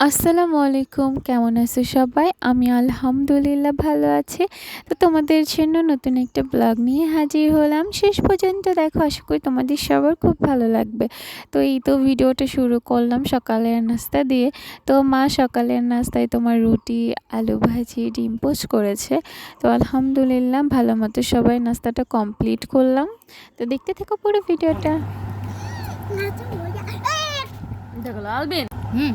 আসসালামু আলাইকুম কেমন আছো সবাই? আমি আলহামদুলিল্লাহ ভালো আছি। তো তোমাদের জন্য নতুন একটা ব্লগ নিয়ে হাজির হলাম। শেষ পর্যন্ত দেখো আশা করি তোমাদের সবার খুব ভালো লাগবে। তো এই তো ভিডিওটা শুরু করলাম সকালের নাস্তা দিয়ে। তো মা সকালের নাস্তায় তোমার রুটি আলু ভাজি ডিম পোস্ট করেছে। তো আলহামদুলিল্লাহ ভালো মতো সবাই নাস্তাটা কমপ্লিট করলাম। তো দেখতে থাকো পুরো ভিডিওটা। দেখো আলবিন হুম।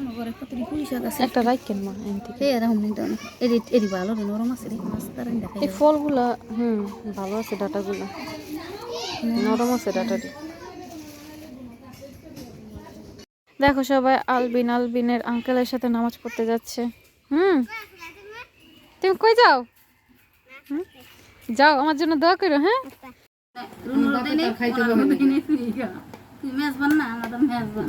আমার ঘরে কতটি পুলিশ আছে? একটা রাখেন মা এন থেকে। এই এরকম নিতে না এদি এদি ভালো রে নরম আছে রে মাছ তারা দেখাই এই ফলগুলা হুম ভালো আছে ডাটাগুলা। নরম আছে ডাটাটি। দেখো সবাই আলবিন আলবিনের আঙ্কেলের সাথে নামাজ পড়তে যাচ্ছে। হুম? তুমি কই যাও? যাও আমার জন্য দোয়া করো হ্যাঁ? খাইতে মেজবান না আমরা মেজবান।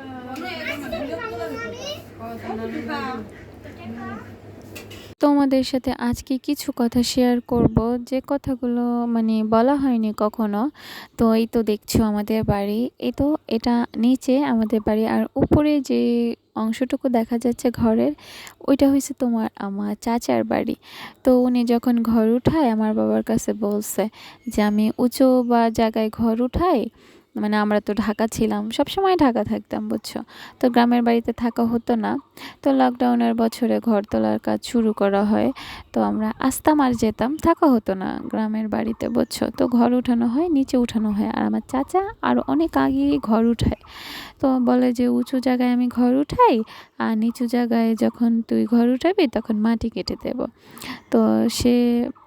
তোমাদের সাথে আজকে কিছু কথা শেয়ার করব। যে কথাগুলো মানে বলা হয়নি কখনো, তো এই তো দেখছ আমাদের বাড়ি। এই তো এটা নিচে আমাদের বাড়ি আর উপরে যে অংশটুকু দেখা যাচ্ছে ঘরের, ওইটা হয়েছে তোমার আমার চাচার বাড়ি। তো উনি যখন ঘর উঠায়, আমার বাবার কাছে বলছে যে, আমি উঁচু বা জায়গায় ঘর উঠাই মানে আমরা তো ঢাকা ছিলাম সব সময় ঢাকা থাকতাম, বুঝছ? তো গ্রামের বাড়িতে থাকা হতো না। তো লকডাউনের বছরে ঘর তোলার কাজ শুরু করা হয়। তো আমরা আসতাম আর যেতাম, থাকা হতো না গ্রামের বাড়িতে, বুঝছ? তো ঘর উঠানো হয়, নিচে উঠানো হয়। আর আমার চাচা আর অনেক আগেই ঘর উঠায়। তো বলে যে, উঁচু জায়গায় আমি ঘর উঠাই, আর নিচু জায়গায় যখন তুই ঘর উঠাবি, তখন মাটি কেটে দেব। তো সে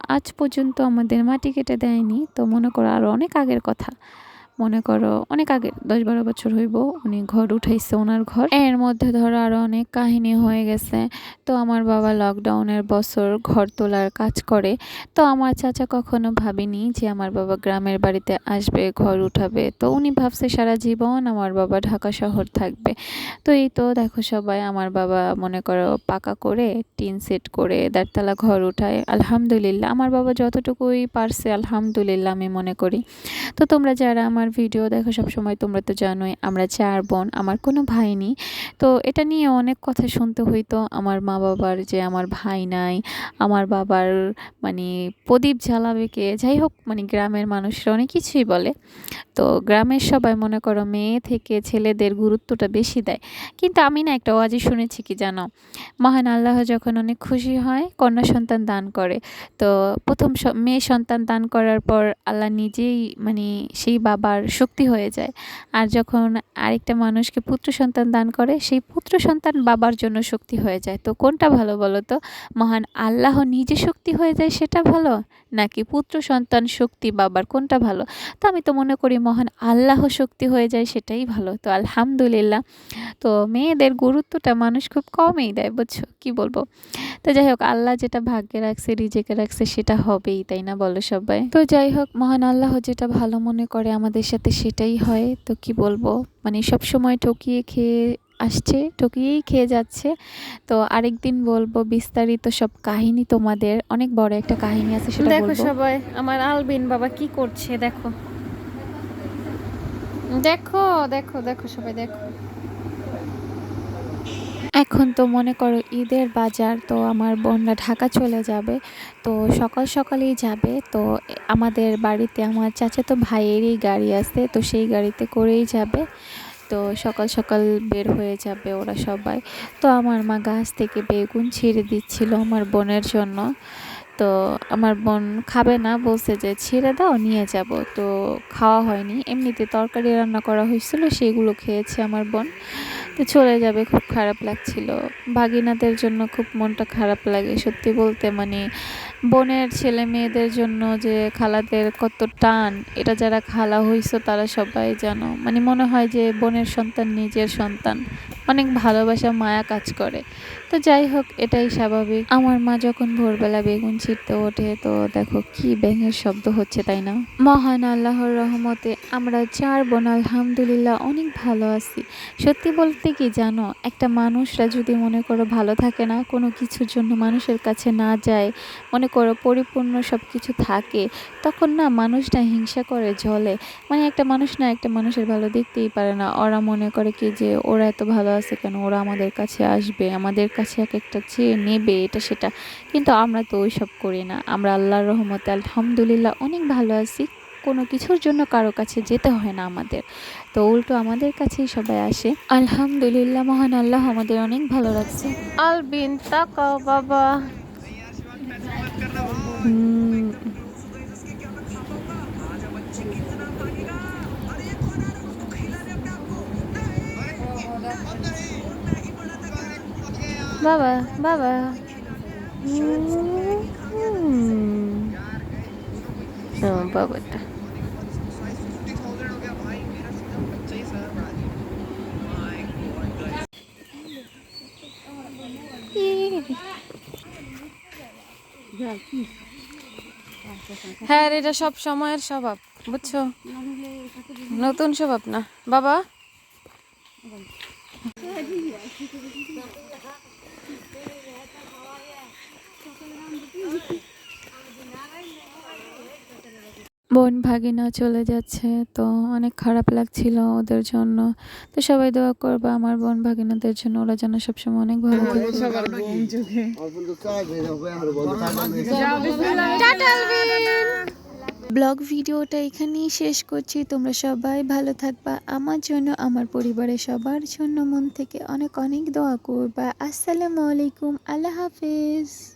আজ পর্যন্ত আমাদের মাটি কেটে দেয়নি। তো মনে করো আরও অনেক আগের কথা। মনে করো অনেক আগে, দশ বারো বছর হইব, উনি ঘর উঠাইছে ওনার ঘর। এর মধ্যে ধরো আরও অনেক কাহিনী হয়ে গেছে। তো আমার বাবা লকডাউনের বছর ঘর তোলার কাজ করে। তো আমার চাচা কখনো ভাবেনি যে আমার বাবা গ্রামের বাড়িতে আসবে, ঘর উঠাবে। তো উনি ভাবছে সারা জীবন আমার বাবা ঢাকা শহর থাকবে। তো এই তো দেখো সবাই আমার বাবা মনে করো পাকা করে, টিন সেট করে দেড়তলা ঘর উঠায়। আলহামদুলিল্লাহ, আমার বাবা যতটুকুই পারছে, আলহামদুলিল্লাহ আমি মনে করি। তো তোমরা যারা আমার ভিডিও দেখো সব সময় তোমরা তো জানোই, আমরা চার বোন, আমার কোনো ভাই নেই। তো এটা নিয়ে অনেক কথা শুনতে হইতো, আমার মা বাবার যে আমার ভাই নাই, আমার বাবার মানে প্রদীপ জ্বালাবে কে, যাই হোক মানে গ্রামের মানুষরা অনেক কিছুই বলে। তো গ্রামের সবাই মনে করো মেয়ে থেকে ছেলেদের গুরুত্বটা বেশি দেয়। কিন্তু আমি না একটা ওয়াজি শুনেছি কি জানো? মহান আল্লাহ যখন অনেক খুশি হয়, কন্যা সন্তান দান করে। তো প্রথম মেয়ে সন্তান দান করার পর আল্লাহ নিজেই মানে সেই বাবার শক্তি হয়ে যায়। আর যখন আরেকটা মানুষকে পুত্র সন্তান দান করে, সেই পুত্র সন্তান বাবার জন্য শক্তি হয়ে যায়। তো কোনটা ভালো বলো তো? মহান আল্লাহ নিজে শক্তি হয়ে যায় সেটা ভালো? নাকি পুত্র সন্তান শক্তি বাবার, কোনটা ভালো? তো আমি তো মনে করি মহান আল্লাহ শক্তি হয়ে যায় সেটাই ভালো। তো আলহামদুলিল্লাহ। তো মেয়েদের গুরুত্বটা মানুষ খুব কমই দেয়, বুঝছ? কি বলব? তো যাই হোক আল্লাহ যেটা ভাগ্যে রাখছে রিজেকে রাখছে সেটা হবেই তাই না বলো সবাই? তো যাই হোক মহান আল্লাহ যেটা ভালো মনে করে আমাদের সাথে সেটাই হয়। তো কি বলব? মানে সব সময় ঠকিয়ে খেয়ে আসছে ঠকিয়েই খেয়ে যাচ্ছে। তো আরেকদিন বলব বিস্তারিত সব কাহিনী তোমাদের অনেক বড় একটা কাহিনী আছে সেটা দেখো সবাই আমার আলবিন বাবা কি করছে দেখো। দেখো দেখো দেখো সবাই দেখো। এখন তো মনে করো ঈদের বাজার, তো আমার বোনরা ঢাকা চলে যাবে, তো সকাল সকালেই যাবে, তো আমাদের বাড়িতে আমার চাচাতো ভাইয়েরই গাড়ি আছে, তো সেই গাড়িতে করেই যাবে, তো সকাল সকাল বের হয়ে যাবে ওরা সবাই, তো আমার মা গাছ থেকে বেগুন ছিঁড়ে দিচ্ছিল আমার বোনের জন্য, তো আমার বোন খাবে না, বলছে যে ছিঁড়ে দাও, নিয়ে যাব, তো খাওয়া হয়নি, এমনিতে তরকারি রান্না করা হয়েছিল, সেগুলো খেয়েছে আমার বোন তো চলে যাবে, খুব খারাপ লাগছিল। ভাগিনাদের জন্য খুব মনটা খারাপ লাগে, সত্যি বলতে। মানে বোনের ছেলে মেয়েদের জন্য যে খালাদের কত টান, এটা যারা খালা হইছো তারা সবাই জানো। মানে মনে হয় যে বোনের সন্তান নিজের সন্তান। অনেক ভালোবাসা, মায়া কাজ করে। তো যাই হোক, এটাই স্বাভাবিক। আমার মা যখন ভোরবেলা বেগুন ছিটতে ওঠে, তো দেখো কি ব্যাঙের শব্দ হচ্ছে, তাই না? মহান আল্লাহর রহমতে আমরা চার বোন, আলহামদুলিল্লাহ, অনেক ভালো আছি। সত্যি বলতে কি জানো, একটা মানুষরা যদি মনে করো ভালো থাকে না, কোনো কিছুর জন্য মানুষের কাছে না যায়, মনে করো পরিপূর্ণ সব কিছু থাকে, তখন না মানুষটা হিংসা করে, জ্বলে। মানে একটা মানুষ না, একটা মানুষের ভালো দেখতেই পারে না। ওরা মনে করে কি যে, ওরা এত ভালো আছে কেন? ওরা আমাদের কাছে আসবে আমাদের কাছে এক একটা চেয়ে নেবে এটা সেটা। কিন্তু আমরা তো ওই সব করি না। আমরা আল্লাহর রহমতে আলহামদুলিল্লাহ অনেক ভালো আছি। কোনো কিছুর জন্য কারও কাছে যেতে হয় না আমাদের। তো উল্টো আমাদের কাছেই সবাই আসে। আলহামদুলিল্লাহ মহান আল্লাহ আমাদের অনেক ভালো লাগছে আলবিন তাকাও বাবা। হুম, বাবা বাবা। হ্যাঁ এটা সব সময়ের স্বভাব বুঝছ? নতুন স্বভাব না। বাবা? বোন ভাগিনা চলে যাচ্ছে তো অনেক খারাপ লাগছিল ওদের জন্য। তো সবাই দোয়া করবে আমার বোন ভাগিনাদের জন্য ওরা যেন সবসময় অনেক ভালো থাকে। ব্লগ ভিডিওটা এখানেই শেষ করছি। তোমরা সবাই ভালো থাকবা। আমার জন্য, আমার পরিবারের সবার জন্য মন থেকে অনেক অনেক দোয়া করবা। আসসালামু আলাইকুম। আল্লাহ হাফেজ।